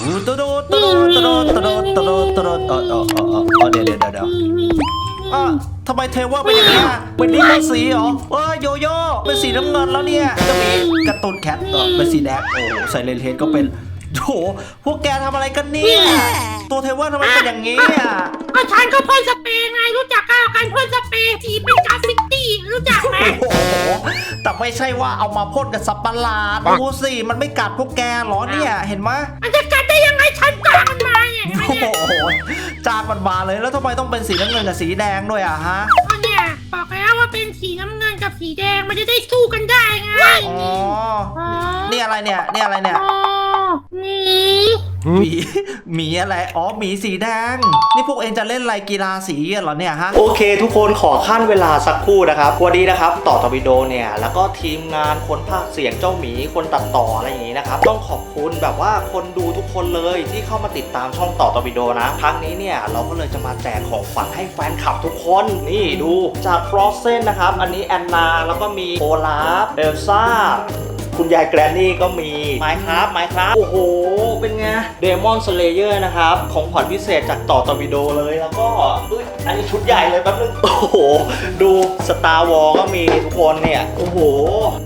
อู้ตะโดตะโดตะโดตะโดตะโดดตะโดดเออเออเออเออเดี๋ยวเดี๋ยวเดี๋ยวเอะทำไมเทว่าเป็นอย่างนี้อะเป็นนี่เป็นสีเหรอเออโยโย่เป็นสีน้ำเงินแล้วเนี่ยจะมีการ์ตูนแคทเออเป็นสีแดงโอ้โหไซเลนเฮดก็เป็น โหพวกแกทำอะไรกันเนี่ย ตัวเทว่าทำไมเป็นอย่างนี้อะก็ฉันก็พ่นสเปรย์ไงรู้จักกันการพ่นสเปรย์สีเป็นกราฟฟิตี้รู้จักไหมโอ้โหแต่ไม่ใช่ว่าเอามาพ่นกับสับประหลาดดูสิมันไม่กัดพวกแกเหรอเนี่ยเห็นไหมมันจะกัดได้ยังไงฉันตามมันมาเนี่ยเห็นไหมโอ้เนี่ยโหจานมันมาเลยแล้วทำไมต้องเป็นสีน้ำเงินกับสีแดงด้วยอะฮะก็เนี่ยบอกแล้วว่าเป็นสีน้ำเงินกับสีแดงมันจะได้สู้กันได้ไงอ๋ออ๋อนี่อะไรเนี่ยนี่อะไรเนี่ย อ๋อนี่หมีหมีอะไร อ๋อหมีสีแดง นี่พวกเองจะเล่นอะไรกีฬาสีเหรอเนี่ยฮะ โอเค ทุกคนขอขั้นเวลาสักครู่นะครับ วันนี้นะครับ ต่อตอวิโดเนี่ย แล้วก็ทีมงานคนภาคเสียงเจ้าหมี คนตัดต่ออะไรอย่างนี้นะครับ ต้องขอบคุณแบบว่าคนดูทุกคนเลยที่เข้ามาติดตามช่องต่อตอวิโดนะ ครั้งนี้เนี่ยเราก็เลยจะมาแจกของขวัญให้แฟนคลับทุกคน นี่ดูจากฟรอสเซนนะครับ อันนี้แอนนา แล้วก็มีโอลาฟ เอลซ่า คุณยายแกรนนี่ก็มีไมครับไมครับโอ้โห เป็นไงเดมอนสเลเยอร์นะครับ ของขวัญพิเศษจากต่อตอวิโดเลยแล้วก็อุ๊ยอันนี้ชุดใหญ่เลยแป๊บนึงโอ้โห ดูสตาร์วอลก็มีทุกคนเนี่ย โอ้โห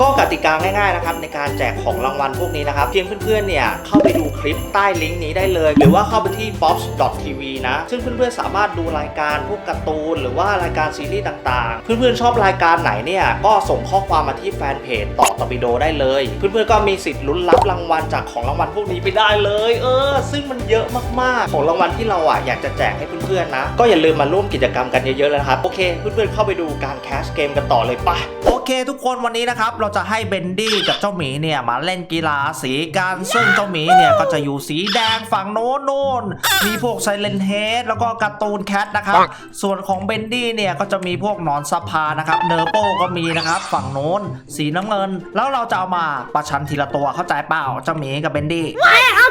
ก็กติกาง่ายๆนะครับ ในการแจกของรางวัลพวกนี้นะครับ เพียงเพื่อนๆเนี่ยเข้าไปดูคลิปใต้ลิงก์นี้ได้เลย หรือว่าเข้าไปที่ pops.tv นะ ซึ่งเพื่อนๆสามารถดูรายการพวกการ์ตูน หรือว่ารายการซีรีส์ต่างๆ เพื่อนๆชอบรายการไหนเนี่ยก็ส่งข้อความมาที่แฟนเพจต่อตอวิโดได้เลยเพื่อนๆก็มีสิทธิ์ลุ้นรับรางวัลจากของรางวัลพวกนี้ไปได้เลย เออ ซึ่งมันเยอะมากๆ ของรางวัลที่เราอะอยากจะแจกให้เพื่อนๆนะ ก็อย่าลืมมาร่วมกิจกรรมกันเยอะๆเลยนะครับโอเค เพื่อนๆเข้าไปดูการแคสเกมกันต่อเลยปะโอเค ทุกคนวันนี้นะครับเราจะให้เบนดี้กับเจ้าหมีเนี่ยมาเล่นกีฬาสีกันซึ่งเจ้าหมีเนี่ยก็จะอยู่สีแดงฝั่งโน้นโน่นมีพวกไซเลนเฮดแล้วก็การ์ตูนแคทนะครับส่วนของเบนดี้เนี่ยก็จะมีพวกหนอนสภานะครับเนอร์โปก็มีนะครับฝั่งโน้นสีน้ำเงิน แล้วเราจะเอามาประชันทีละตัวเข้าใจเปล่าเจ้าหมีกับเบนดี้ไม่เอา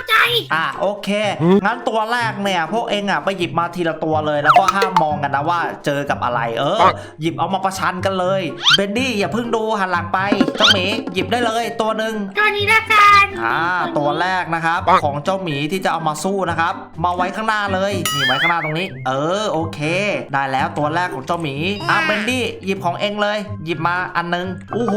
อะโอเค งั้นตัวแรกเนี่ย พวกเองอะไปหยิบมาทีละตัวเลย แล้วก็ห้ามมองกันนะว่าเจอกับอะไร เออ หยิบเอามาประชันกันเลย เบนดี้อย่าเพิ่งดูหันหลังไปเจ้าหมีหยิบได้เลยตัวหนึ่งตัวนี้ละกันอ่าตัวแรกนะครับ ของเจ้าหมีที่จะเอามาสู้นะครับ มาไว้ข้างหน้าเลยนี่ไว้ข้างหน้าตรงนี้ เออโอเค ได้แล้วตัวแรกของเจ้าหมีอะเบนดี้หยิบของเองเลย หยิบมาอันนึงโอ้โห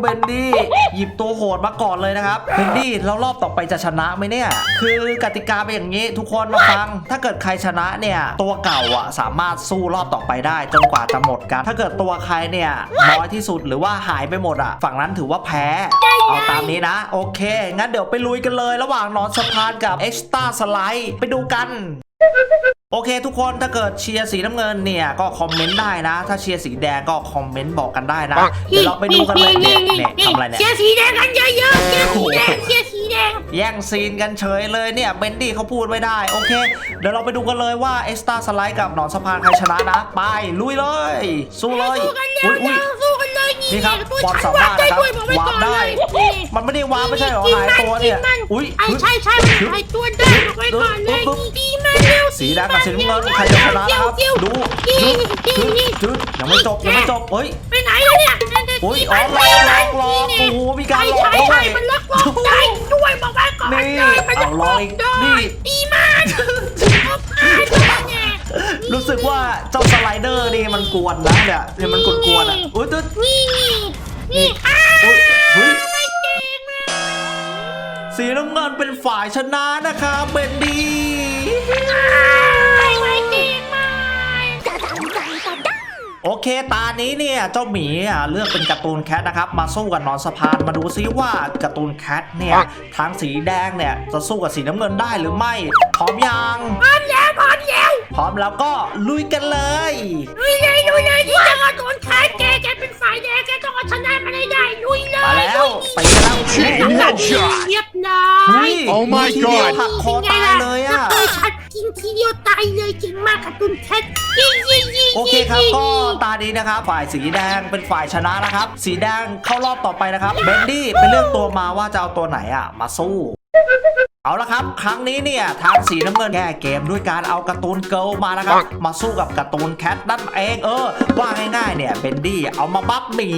เบนดี้หยิบตัวโหดมาก่อนเลยนะครับเบนดี้แล้วรอบต่อไปจะชนะไหมเนี่ยคือกติกาเป็นอย่างนี้ทุกคนมาฟัง ถ้าเกิดใครชนะเนี่ย ตัวเก่าอะสามารถสู้รอบต่อไปได้จนกว่าจะหมดกัน ถ้าเกิดตัวใครเนี่ยน้อยที่สุดหรือว่าหายไปหมดอะ ฝั่งนั้นถือว่าแพ้ เอาตามนี้นะ โอเค งั้นเดี๋ยวไปลุยกันเลย ระหว่างนอนสะพานกับเอ็กซ์ต้าสไลด์ไปดูกัน โอเคทุกคนถ้าเกิดเชียร์สีน้ำเงินเนี่ยก็คอมเมนต์ได้นะ ถ้าเชียร์สีแดงก็คอมเมนต์บอกกันได้นะ เดี๋ยวเราไปดูกันเลยเนี่ยเนี่ยทำอะไรเนี่ยเชียร์สีแดงกันเยอะๆเชียร์สีแดงเชียร์สีแดงแย่งซีนกันเฉยเลยเนี่ยเบนดี้เขาพูดไม่ได้โอเค เดี๋ยวเราไปดูกันเลยว่าเอ็กซ์ต a าสไลด์กับหนอนสะพานใครชนะนะ ไปลุยเลย สู้เลยสู้กันเร็อุ้วยอุ้ยสู้กั นเลยนี่นี่ครับตัวความฉันสามารถได้นะครับด้วยบอกไว้วาก่ร์อปนได้เลยนี่มันไม่ได้วาร์ปไม่ใช่เหรอหายตัวเนี่ยอุ้ย ไอ้ใช่ใช่มันหายตัวได้บอกไว้ก่อนเลยนี่ดีมากเร็วสีแดงกับสีน้ำเงินใครจะชนะนะครับเร็วดูนี่จุดนี่จุดนี่จุดยังไม่จบยังไม่จบเฮ้ย ไปไหนแล้วเนี่ยนั่นโอ้ยนี่อ๋อมันหลอกนี่หลอกหลอกนี่โอ้โหมีการหลอกใช่ด้วใช่ยมันล็อกลอกได้ด้วยบอกไว้ก่อนนี่เลยมันล็อกเอาลลออกยได้นี่ ดีมากเอาผ่านตัวเนี่ย รู้สึกว่าเจ้าสไลเดอร์นี่มันกวนนะเนี่ยเนี่ยมันกวนกวนๆอะอุ้ยตึ๊ดนี่นี่อ้าอุ้ยเฮ้ยไม่เก่งนะสีน้ำเงินเป็นฝ่ายชนะนะครับเบนดีไม่ โอเค ตานี้เนี่ย เจ้าหมีอะเลือกเป็นการ์ตูนแคทนะครับ มาสู้กับนอนสะพานมาดูซิว่าการ์ตูนแคทเนี่ยทางสีแดงเนี่ย จะสู้กับสีน้ำเงินได้หรือไม่ พร้อมยังพร้อมแล้วพร้อมแล้วพร้อมแล้วก็ลุยกันเลยลุยเลยลุยเลยที่จะมาโดนแค้นแกแกเป็นฝ่ายแดงแกต้องเอาชนะมันให้ได้ลุยเลยมาแล้วลุยไปแล้ว Headshot เรียบร้อเฮ้ยย Oh my ทีเดียว God หักคอตายเลยอะเออฉันกิน ทีเดียวตายเลยเก่งมากค่ะตุนแคทยิงยิงยิงโอเคครับก็ตานี้นะครับ ฝ่ายสีแดงเป็นฝ่ายชนะนะครับ สีแดงเข้ารอบต่อไปนะครับเบนดี้เป็นเรื่องตัวมาว่าจะเอาตัวไหนอะ มาสู้ เอาละครับครั้งนี้เนี่ยทางสีน้ำเงินแก้เกมด้วยการเอาการ์ตูนเกิลมานะครับมาสู้กับการ์ตูนแคทนั่นเองเออว่าง่ายๆเนี่ยเบนดี้เอามาบัฟหมี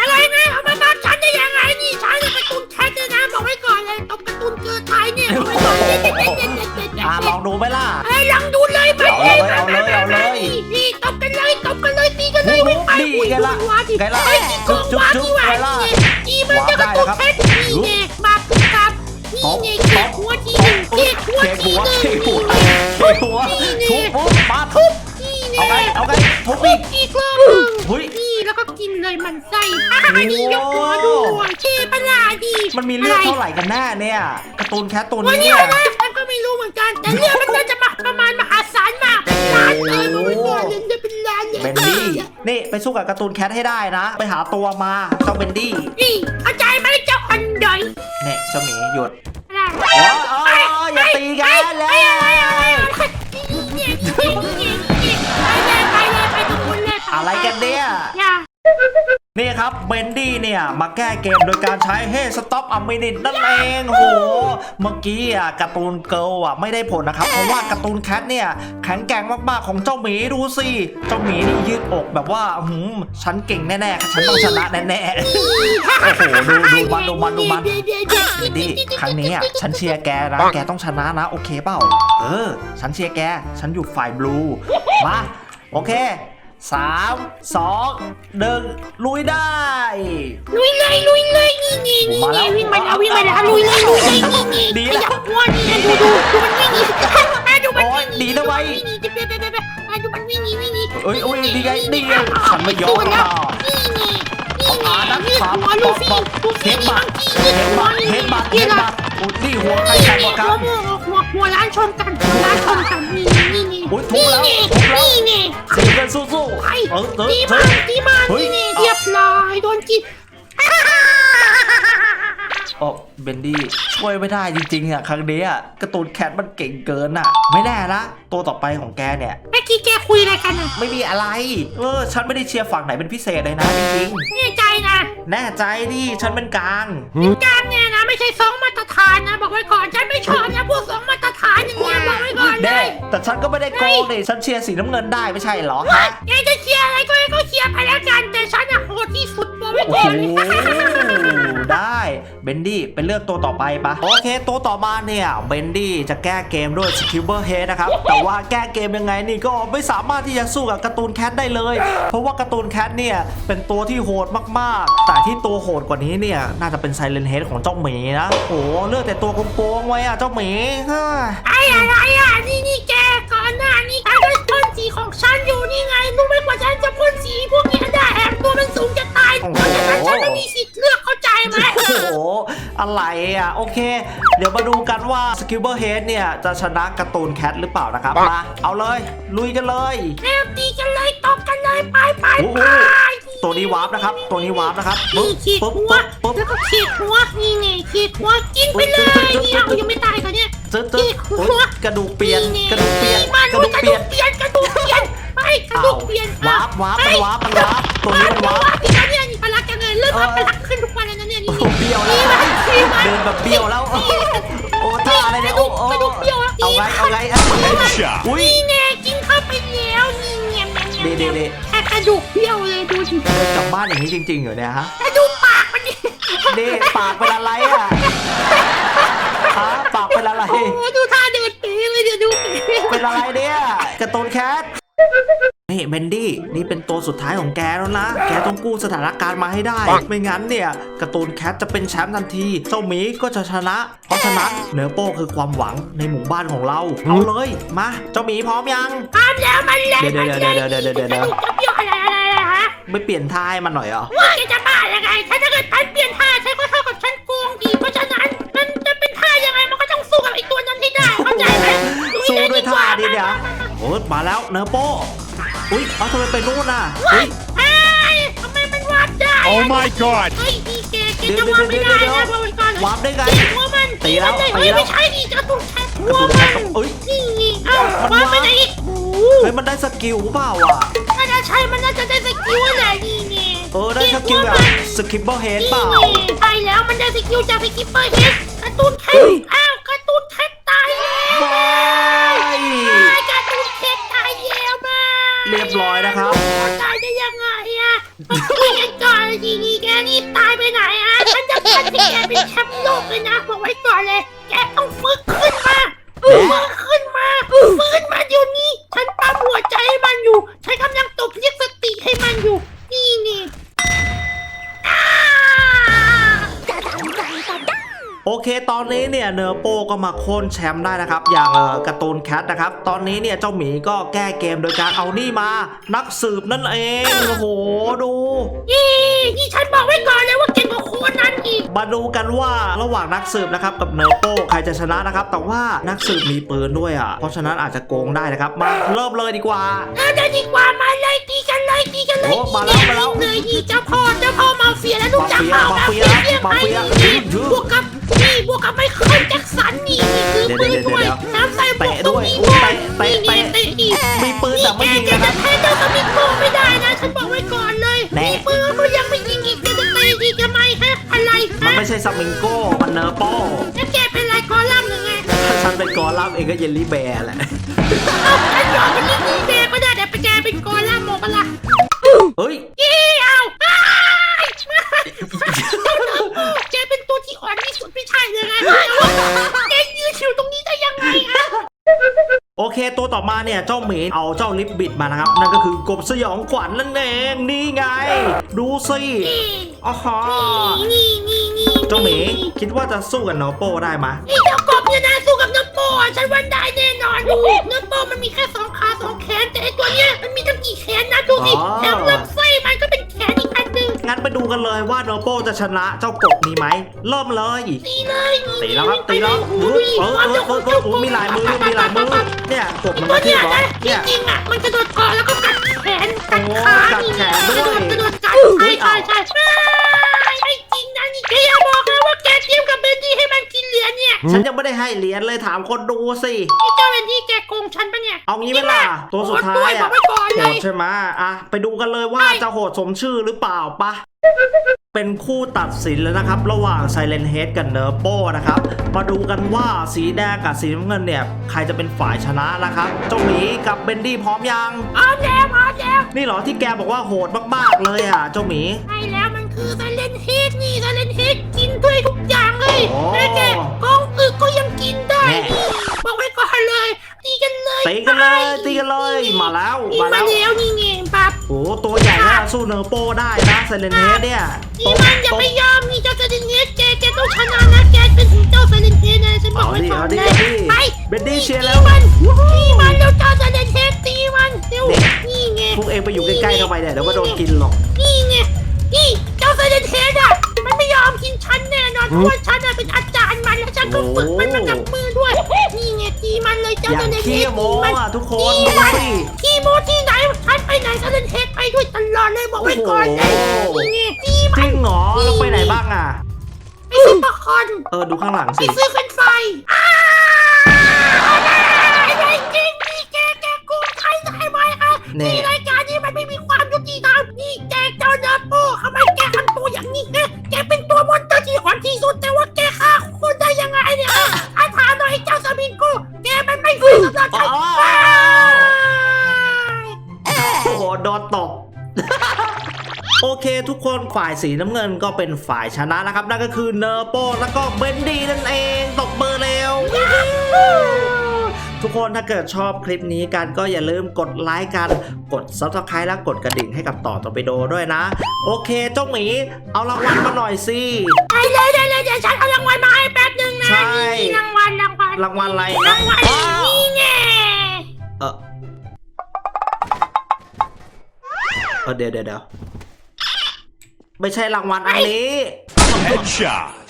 อะไรนะเอามาบัฟฉันได้ยังไงนี่ฉันเป็นการ์ตูนแคทเลยนะบอกไว้ก่อนเลยตบการ์ตูนเกิร์ลไทยเนี่ยบอกไว้ก่อนเด็ดเด็ดเด็ดเด็ดเด็ดเด็ดอะลองดูไหมล่ะไอ้ยลองดูเลยไปเอาเลยเอาเลยเอาเลยนี่ตบกันเลยตบกันเลยตีกันเลยไม่ไปนี่ไงล่ะวาดิไงล่ะไอ้ที่โกงวาจุ๊บที่ๆวาไงล่ะนี่จีมันจะกระตุกแค่นี่ไงมาปุ๊บ ครับนี่ไงเก็บหัวทีหนึ่งเก็บหัวเขกทีหัวหนึ่งเขกหัวเขกหัวทุบปุ๊บมาทุบนี่เอาไงไงเอาไงทุบทุอีบกอีกรอบหนึ่งเฮ้ยนี่แล้วก็กินเลยมันไส้อะนี่ยกหัวด้วยเทปลาดีมันมีเลือดเท่าไหร่กันแน่เนี่ยการ์ตูนแคทตัววันนี้นี้เนี่ยนะฉันก็ไม่รู้เหมือนกันแต่เรื่องมันน่าจะมาประมาณมหาศาลมากเป็นล้านเลยมันไม่ก่อนเลยจะ เป็นล้านเลยเบนดี้นี่ไปสู้กับการ์ตูนแคทให้ได้นะ ไปหาตัวมาเจ้าเบนดี้นี่เข้าใจไหมเจ้าอันดอยเนี่ยเจ้าหมีหยุดอะไรอ๋ออ๋ออย่าตีกันแล้ว นี่ครับเบนดี้เนี่ยมาแก้เกมโดยการใช้เฮสต็อปอ m มินิตนั่นเองโหเมื่อกี้อะการ์ตูนเกิลอะไม่ได้ผลนะครับ เพราะว่าการ์ตูนแคทเนี่ยแข็งแกร่งมากๆของเจ้าหมีดูสิเจ้าหมีนี่ยืดอกแบบว่าหืมฉันเก่งแน่ๆฉันต้องชนะแน่ๆโอ้โหดูดูมันดูมันดูมันเบนดี้ครั้งนี้อะฉันเชียร์แกนะแกต้องชนะนะโอเคเปล่าเออ ฉันเชียร์แก ฉันอยู่ฝ่ายบลูมาโอเค สามสองหนึ่งลุยได้ลุยเลยลุยเลยนี่นี่นี่นี่วิ่งมาแล้ววิ่งมาแล้วลุยเลยลุยเลยนี่นี่ดีขแล้วยับหัวนี่ดูดูดูมันวิ่งนี่ดูมันโอ๊วิ่ยงดีนะไว้วิ่งนี่เด็ดเด็ดเด็ดดูมันวิ่งนี่วิ่งนี่เอ้ยเอ้ยดีไงดีไงฉันไม่ยอมหรอกนี่นี่นี่เอาอานักนี่ขามหัวลูฟี่ลูเฮฟี่ดนี่บับาตงทีเฮดบัตเฮดบัตเฮดบัตโอ้ยนี่หัวใครใครบอกครับหัวหัวหัวร้านชนกันหัวร้านชนกันนี่นี่นี่ อุ๊ยทุบแล้วนี่ทุบแล้วนี่นี่สีเงินสู้ไอ้ๆเออเออตีเอมาอตีมาเฮ้ยนี่นี่เรียบร้อยโดนกินโอ้ เบนดี้ช่วยไม่ได้จริงๆอะครั้งนี้อะการ์ตูนแคทมันเก่งเกินอะ ไม่แน่นะตัวต่อไปของแกเนี่ย เมื่อกี้แกคุยอะไรกันอะไม่มีอะไร เออ ฉันไม่ได้เชียร์ฝั่งไหนเป็นพิเศษเลยนะจริงแน่ใจนะๆแน่ใจดิฉันเป็นกลางกลางเนี่ยนะไม่ใช่สองมาตรฐานนะบอกไว้ก่อนฉันไม่ชอบนะพวกสองมาตรฐานอย่างเงี้ยบอกไว้ก่อนเลแน่ยแต่ฉันก็ไม่ได้โกงดิฉันเชียร์สีน้ำเงินได้ไม่ใช่เหรอฮะแกจะเชียร์อะไรก็ให้เขาเชียร์ไปแล้วกันแต่ฉันอะโหดที่สุดบอกไว้โอ้ก่โหอนเลยได้ เบนดี้ไปเลือกตัวต่อไปปะโอเค ตัวต่อมาเนี่ยเบนดี้จะแก้เกมด้วยสกิลเบอร์เฮดนะครับ แต่ว่าแก้เกมยังไงนี่ก็ไม่สามารถที่จะสู้กับการ์ตูนแคทได้เลย เพราะว่าการ์ตูนแคทเนี่ยเป็นตัวที่โหดมากๆ แต่ที่ตัวโหดกว่านี้เนี่ยน่าจะเป็นไซเลนเฮดของเจ้าหมีนะโอ้เลือกแต่ตัวโกงๆไว้อะเจ้าหมีเฮ้ยไอ้อะไรอะนี่นี่แกก่อนหน้านี้ฉันก็ พ่นสีของฉันอยู่นี่ไงรู้ไหมกว่าฉันจะพ่นสีพวกนี้ได้แอมตัวมันสูงจะตายเพราะฉะนั้นฉันไม่มีสิทธิ์เลือกเข้าใจไหมโอ้โห อะไรอะ โอเค เดี๋ยวมาดูกันว่าสกิลเบอร์เฮดเนี่ย จะชนะการ์ตูนแคทหรือเปล่านะครับมาเอาเลย ลุยกันเลยแล้วตีกันเลยตบกันเลยไปไปโอ้โหไปตัวนี้วาร์ปนะครับ ตัวนี้วาร์ปนะครับนี่ปึ๊บขีดปึ๊บหัวปึ๊บปึ๊บแล้วก็ขีดหัวนี่ไงขีดหัวกินไปเลยนี่เอายังไม่ตายกันเนี่ย จึ๊ดจึ๊ดโอ๊ยกระดูกเปลี่ยนนี่กระดูกเปลี่ยนมันกระดูกกระเปดูลี่ยนกเปลี่ยนกระดูกเปลี่ยนไปกระดูกเปลี่ยนวาร์ปวาร์ปมันวาร์ปมันวาร์ปตัวนี้มันวาร์ปที่เขาเนี่ยนี่พลักกันเลยเริ่มมาพลักขึ้นทุกวันแล้วนะเนี่ยนี่โอ้โหเบี้ยวแล้วเดินแบบเบี้ยวแล้วโอ้ท่าอะไรเนี่ยโอ้โอ้กระดูกเบี้ยวแล้วเอาไงเอาไงเอาไงอุ้ยนี่แน่กินเข้าไปแล้วนี่เงียบเดี๋ยวเดี๋ยวเดี๋ยวแค่กระดูกเบี้ยวเลยดูสิเดินกลับบ้านอย่างนี้จริงๆเหรอเนี่ยฮะกระดูกปากมันนี่นี่ปากเป็นอะไรอะ ฮะปากเป็นอะไร โอ้โหดูท่าเดินเป๋เลยเดี๋ยวดูเป๋เป็นอะไรเนี่ยการ์ตูนแคทนี่เบนดี้นี่เป็นตัวสุดท้ายของแกแล้วนะ แกต้องกู้สถานการณ์มาให้ได้ ไม่งั้นเนี่ยการ์ตูนแคทจะเป็นแชมป์ทันทีเจ้าหมีก็จะชนะ เพราะฉะนั้นเนอโป้คือความหวังในหมู่บ้านของเรา เอาเลยมา เจ้าหมีพร้อมยัง พร้อมแล้วมันเลยเดี๋ยวเดี๋ยวเดี๋ยวเดี๋ยวเดี๋ยวเดี๋ยวเดี๋ยวกระดูกจะเบี้ยวอะไรอะไรอะไรฮะไม่เปลี่ยนท่าให้มันหน่อยเหรอว่าแกจะบ้ายังไงถ้าเกิดฉันเปลี่ยนท่าฉันก็เท่ากับฉันโกงดีเพราะฉะนั้น ให้ได้เข้าใจไหมสู้ด้วยท่าดีเดี๋ยวโอ้ยมาแล้วเนอโป้อุ้ยเอาทำไมไปนู่นน่ะเฮ้ยเฮ้ยทำไมมันวาดได้ Oh my god! เฮ้ยดีแกแกจะวาดไม่ได้นะบอกไว้ก่อนวาร์ปได้ไงตีหัวมันตีแล้วมันตีเฮ้ยแล้วไม่ใช่ดิจะตุ้งแทงหัวกระตุ้นมัแทนงเอ้ยนี่เอ้ามันวาดวาดไปไหนอีกโอ้โหเฮ้ยมันได้สกิลเปล่าอะน่าจะใช่มันน่าจะได้สกิลอะไรนี่ไงเออได้สกิลแบบสกิปเปอร์เฮดนี่เปล่าไงใช่แล้วมันได้สกิลจากสกิปเปอร์เฮดการ์ตูนแทงอ้า ยังไงอะมันคุยกันก่อนทีนี้แกนี่ตายไปไหนอะฉันจะพานให้แกไปแชมป์โลกเลยนะบอกไว้ก่อนเลย แกต้องฝึกขึ้นมาฝึก โอเค ตอนนี้เนี่ยเนอร์โปก็มาโค่นแชมป์ได้นะครับ อย่างเออการ์ตูนแคทนะครับ ตอนนี้เนี่ยเจ้าหมีก็แก้เกมโดยการเอานี่มา นักสืบนั่นเอง โอ้โห ดูนี่นี่ฉันบอกไว้ก่อนเลยว่าเก่งกว่าโคนนั้นอีกมาดูกันว่าระหว่างนักสืบนะครับกับเนอร์โปใครจะชนะนะครับ แต่ว่านักสืบมีปืนด้วยอะ เพราะฉะนั้นอาจจะโกงได้นะครับ มาเริ่มเลยดีกว่าเออเดี๋ยวดีกว่ามาเลยตีกันเลยตีกันเลยโอ้มาแล้วมาแล้วเลยนี่เจ้าพ่อเจ้าพ่อมาเฟียแล้วลูกจักเปล่ามามาเฟีเฟียยมาเฟีย อลัมน์เองก็เยลลี่แบร์แหละเอาฉันยอมเป็นลิงดีแดงก็ได้แต่ไปแกเป็นคอลัมน์หมดปะล่ะเฮ้ยอีเอาอ้ายแกเป็นตัวที่อ่อนที่สุดไม่ใช่เลยไงแกยืนอยู่ตรงนี้ได้ยังไงฮะโอเค ตัวต่อมาเนี่ย เจ้าหมีเอาเจ้าลิปบิดมานะครับ นั่นก็คือกบสยองขวัญนั่นเองนี่ไง ดูสิอ๋อฮะนี่นี่นี่เจ้าหมีคิดว่าจะสู้กับเนอร์โปได้ไหมไอ้เจ้า ฉันว่าได้แน่นอนดูน้ำโปมันมีแค่สองขาสองแขนแต่ไอ้ตัวเนี้ยมันมีตั้งกี่แขนนะดูสิแถมลำไส้มันก็เป็นแขนอีกอันหนึ่งงั้นไปดูกันเลยว่าเนอร์โปจะชนะเจ้ากบนี้ไหมเริ่มเลย ตีเลยตีแล้วครับตีแล้วโอ้เอโหอเออเออเออเออโอ้มีหลายมือมีหลายมือเนี่ยกบมันตัวมาที่เนี้ยเหรอนะจเนี่ย ริงๆอะมันกระโดดเกาะแล้วก็กัดแขนกัดขาโอ้กัดนี่แขนด้วยกระโดดกระโดดกัดอุ๊ใช่ยใช่ใช่ไม่จริงนะนี่แกอย่าบอกนะว่าแก เตรียมกับเบนดี้ให้มันกินเหรียญเนี่ยฉันยังไม่ได้ให้เหรียญเลยถามคนดูสิไอ้เจ้าเบนดี้แกโกงฉันปะเนี่ยเอางี้ไหมล่ะตัวสุดท้ายอะกไว้ก่อนโหเลดใช่ไหมอะไปดูกันเลยว่าจะโหดสมชื่อหรือเปล่าปะ เป็นคู่ตัดสินแล้วนะครับ ระหว่าง Silent Head กับ n e r p o นะครับ มาดูกันว่าสีแดงกับสีน้ำเงินเนี่ย ใครจะเป็นฝ่ายชนะนะครับ เจ้าหมีกับเบนดี้พร้อมยัง เอาแล้วเอาแล้วนี่เหรอที่แกบอกว่าโหดมากๆเลยอะ เจ้าหมี ใช่แล้วมันคือไซเลนเฮดนี่ไซเลนเฮด แล้วนี่มามาแล้วแล้วนี่ไงปั๊บ โอ้ตัวใหญ่นะสู้เนอร์โปได้นะ Silent Head เนี่ยนี่มันอย่าไปยอมนี่เจ้าไซเลนเฮดแกแกต้องชนะนะแกเป็นถึงเจ้าไซเลนเฮดนะฉันบอกไว้ก่อนเอาดิเลเอายดิไปเบนดี้เชียร์ตีแล้วมันตีมันเร็วเจ้าไซเลนเฮดตีมันเร็วนี่ไงพวกเองไปอยู่ใกล้ๆทำไมเนี่ยเดี๋ยวก็โดนกินหรอกนี่ไงนี่เจ้าไซเลนเฮดอะ มันไม่ยอมกินฉันแน่นอนเพราะว่าฉันน่ะเป็นอาจารย์มันแล้วฉันก็ฝึกมันมากับมือด้วยนี่ไงตีมันเลยเจ้าอย่าไซงเลนเฮขี้ดโมตีมันอะทุกคนตีดูมันสิ ขี้โมที่ไหนฉันไปไหนไซเลนเฮดไปด้วยตลอดเลยบอกไว้ก่อนเลยโอ้โห นี่ไงตีมัจรินงเหรอแล้วไปไหนบ้างอะ ไปซื้อปลาคอนเออดูข้างหลังไปสิ ซื้อเป็นไฟอ้าอะไรจริงนี่แกแกโกงใครได้ไหมคะนี่ นี่รายก ฝ่ายสีน้ำเงินก็เป็นฝ่ายชนะนะครับ นั่นก็คือเนอร์โปแล้วก็เบนดี้นั่นเองตบมือเร็วทุกคนถ้าเกิดชอบคลิปนี้กันก็อย่าลืมกดไลค์กัน กด subscribe และกดกระดิ่งให้กับต่อตอร์ปิโดด้วยนะ โอเคเจ้าหมี เอารางวัลมาหน่อยสิได้เลยได้เลยเดี๋ยวฉันเอารางวัลมาให้แป๊บหนึงนะใช่นี่รางวัลรางวัลรางวัลอะไรรางวัลอ้าวนี่ไงเออเออเดี๋ยวเดี๋ยวเดี๋ยว ไม่ใช่รางวัลอันนี้ Headshot.